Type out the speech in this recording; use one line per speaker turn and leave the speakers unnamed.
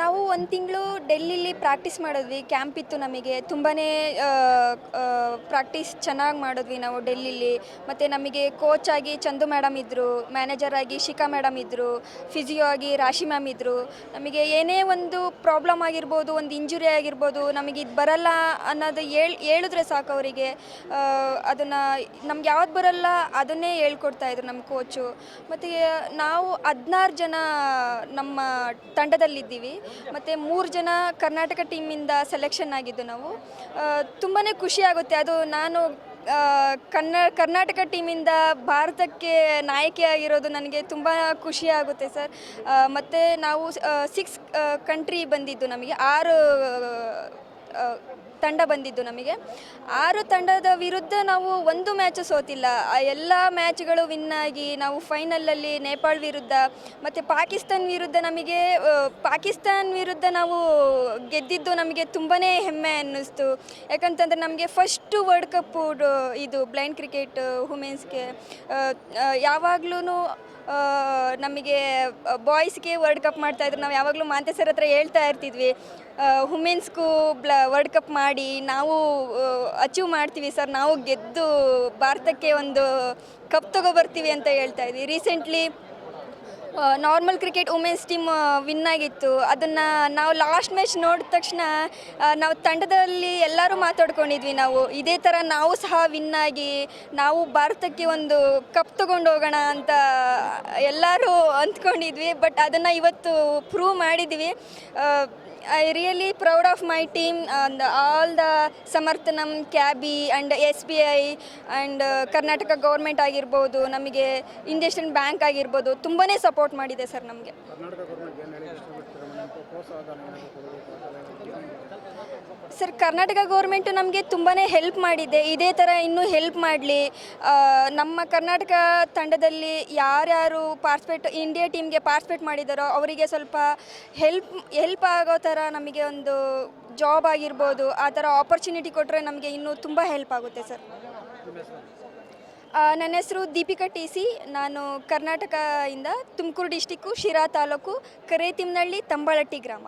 ನಾವು ಒಂದು ತಿಂಗಳು ಡೆಲ್ಲಿಲಿ ಪ್ರಾಕ್ಟೀಸ್ ಮಾಡಿದ್ವಿ. ಕ್ಯಾಂಪ್ ಇತ್ತು ನಮಗೆ. ತುಂಬಾ ಪ್ರಾಕ್ಟೀಸ್ ಚೆನ್ನಾಗಿ ಮಾಡಿದ್ವಿ ನಾವು ಡೆಲ್ಲಿಲಿ. ಮತ್ತು ನಮಗೆ ಕೋಚ್ ಆಗಿ ಚಂದು ಮೇಡಮ್ ಇದ್ದರು ಮ್ಯಾನೇಜರ್ ಆಗಿ ಶಿಖಾ ಮೇಡಮ್ ಇದ್ದರು ಫಿಸಿಯೋ ಆಗಿ ರಾಶಿ ಮ್ಯಾಮ್ ಇದ್ದರು ನಮಗೆ ಏನೇ ಒಂದು ಪ್ರಾಬ್ಲಮ್ ಆಗಿರ್ಬೋದು, ಒಂದು ಇಂಜುರಿ ಆಗಿರ್ಬೋದು, ನಮಗೆ ಇದು ಬರಲ್ಲ ಅನ್ನೋದು ಹೇಳ್, ಹೇಳಿದ್ರೆ ಸಾಕು ಅವರಿಗೆ. ಅದನ್ನು, ನಮ್ಗೆ ಯಾವ್ದು ಬರಲ್ಲ ಅದನ್ನೇ ಹೇಳ್ಕೊಡ್ತಾ ಇದ್ರು ನಮ್ಮ ಕೋಚು ಮತ್ತು, ನಾವು ಹದಿನಾರು ಜನ ನಮ್ಮ ತಂಡದಲ್ಲಿದ್ದೀವಿ. ಮತ್ತು ಮೂರು ಜನ ಕರ್ನಾಟಕ ಟೀಮಿಂದ ಸೆಲೆಕ್ಷನ್ ಆಗಿದ್ದು ನಾವು. ತುಂಬಾ ಖುಷಿ ಆಗುತ್ತೆ. ಅದು ನಾನು ಕನ್ನ, ಕರ್ನಾಟಕ ಟೀಮಿಂದ ಭಾರತಕ್ಕೆ ನಾಯಕಿಯಾಗಿರೋದು ನನಗೆ ತುಂಬ ಖುಷಿ ಆಗುತ್ತೆ ಸರ್. ಮತ್ತು ನಾವು ಸಿಕ್ಸ್ ಕಂಟ್ರಿ ಬಂದಿದ್ದು ನಮಗೆ. ಆರು ತಂಡ ಬಂದಿದ್ದು ನಮಗೆ. ಆರು ತಂಡದ ವಿರುದ್ಧ ನಾವು ಒಂದು ಮ್ಯಾಚು ಸೋತಿಲ್ಲ. ಆ ಎಲ್ಲ ಮ್ಯಾಚ್ಗಳು ವಿನ್ ಆಗಿ ನಾವು ಫೈನಲಲ್ಲಿ ನೇಪಾಳ್ ವಿರುದ್ಧ ಮತ್ತು ಪಾಕಿಸ್ತಾನ್ ವಿರುದ್ಧ ನಮಗೆ ಪಾಕಿಸ್ತಾನ್ ವಿರುದ್ಧ ನಾವು ಗೆದ್ದಿದ್ದು ನಮಗೆ ತುಂಬಾ ಹೆಮ್ಮೆ ಅನ್ನಿಸ್ತು. ಯಾಕಂತಂದರೆ ನಮಗೆ ಫಸ್ಟು ವರ್ಲ್ಡ್ ಕಪ್ಪು ಇದು ಬ್ಲೈಂಡ್ ಕ್ರಿಕೆಟ್ ವುಮೆನ್ಸ್ಗೆ ಯಾವಾಗ್ಲೂ ನಮಗೆ ಬಾಯ್ಸ್ಗೆ ವರ್ಲ್ಡ್ ಕಪ್ ಮಾಡ್ತಾಯಿದ್ರು ನಾವು ಯಾವಾಗಲೂ ಮಾಂತೆ ಸರ್ ಹತ್ರ ಹೇಳ್ತಾ ಇರ್ತಿದ್ವಿ. ವುಮೆನ್ಸ್ಗೂ ಬ್ಲ ವರ್ಲ್ಡ್ ಕಪ್ ಮಾಡಿ ನಾವು ಅಚೀವ್ ಮಾಡ್ತೀವಿ ಸರ್. ನಾವು ಗೆದ್ದು ಭಾರತಕ್ಕೆ ಒಂದು ಕಪ್ ತಗೊಬರ್ತೀವಿ ಅಂತ ಹೇಳ್ತಾ ಇದ್ವಿ recently normal cricket women's team win ಆಗಿತ್ತು. ಅದನ್ನು ನಾವು ಲಾಸ್ಟ್ ಮ್ಯಾಚ್ ನೋಡಿದ ತಕ್ಷಣ ನಾವು ತಂಡದಲ್ಲಿ ಎಲ್ಲರೂ ಮಾತಾಡ್ಕೊಂಡಿದ್ವಿ ನಾವು. ಇದೇ ಥರ ನಾವು ಸಹ ವಿನ್ ಆಗಿ, ನಾವು ಭಾರತಕ್ಕೆ ಒಂದು ಕಪ್ ತಗೊಂಡು ಹೋಗೋಣ ಅಂತ ಎಲ್ಲರೂ ಅಂದ್ಕೊಂಡಿದ್ವಿ ಬಟ್ ಅದನ್ನು ಇವತ್ತು ಪ್ರೂವ್ ಮಾಡಿದ್ವಿ. I really proud of my team and all the Samarthanam CABI and S B I and Karnataka government ಆಗಿರ್ಬೋದು, ನಮಗೆ ಇಂಡಿಯನ್ ಬ್ಯಾಂಕ್ ಆಗಿರ್ಬೋದು ತುಂಬಾ ಸಪೋರ್ಟ್ ಮಾಡಿದೆ ಸರ್ ನಮಗೆ. ಸರ್ ಕರ್ನಾಟಕ ಗೌರ್ಮೆಂಟು ನಮಗೆ ತುಂಬಾ ಹೆಲ್ಪ್ ಮಾಡಿದೆ. ಇದೇ ಥರ ಇನ್ನೂ ಹೆಲ್ಪ್ ಮಾಡಲಿ. ನಮ್ಮ ಕರ್ನಾಟಕ ತಂಡದಲ್ಲಿ ಯಾರ್ಯಾರು ಪಾರ್ಟಿಸಿಪೇಟ್ ಇಂಡಿಯಾ ಟೀಮ್ಗೆ ಪಾರ್ಟಿಸಿಪೇಟ್ ಮಾಡಿದಾರೋ ಅವರಿಗೆ ಸ್ವಲ್ಪ ಹೆಲ್ಪ್ ಹೆಲ್ಪ್ ಆಗೋ ಥರ ನಮಗೆ ಒಂದು ಜಾಬ್ ಆಗಿರ್ಬೋದು. ಆ ಥರ ಆಪರ್ಚುನಿಟಿ ಕೊಟ್ಟರೆ ನಮಗೆ ಇನ್ನೂ ತುಂಬ ಹೆಲ್ಪ್ ಆಗುತ್ತೆ ಸರ್. ನನ್ನ ಹೆಸರು ದೀಪಿಕಾ ಟಿ ಸಿ. ನಾನು ಕರ್ನಾಟಕದಿಂದ ತುಮಕೂರು ಡಿಸ್ಟಿಕ್ಕು ಶಿರಾ ತಾಲೂಕು ಕರೇತಿಮ್ನಳ್ಳಿ ತಂಬಳಟ್ಟಿ ಗ್ರಾಮ.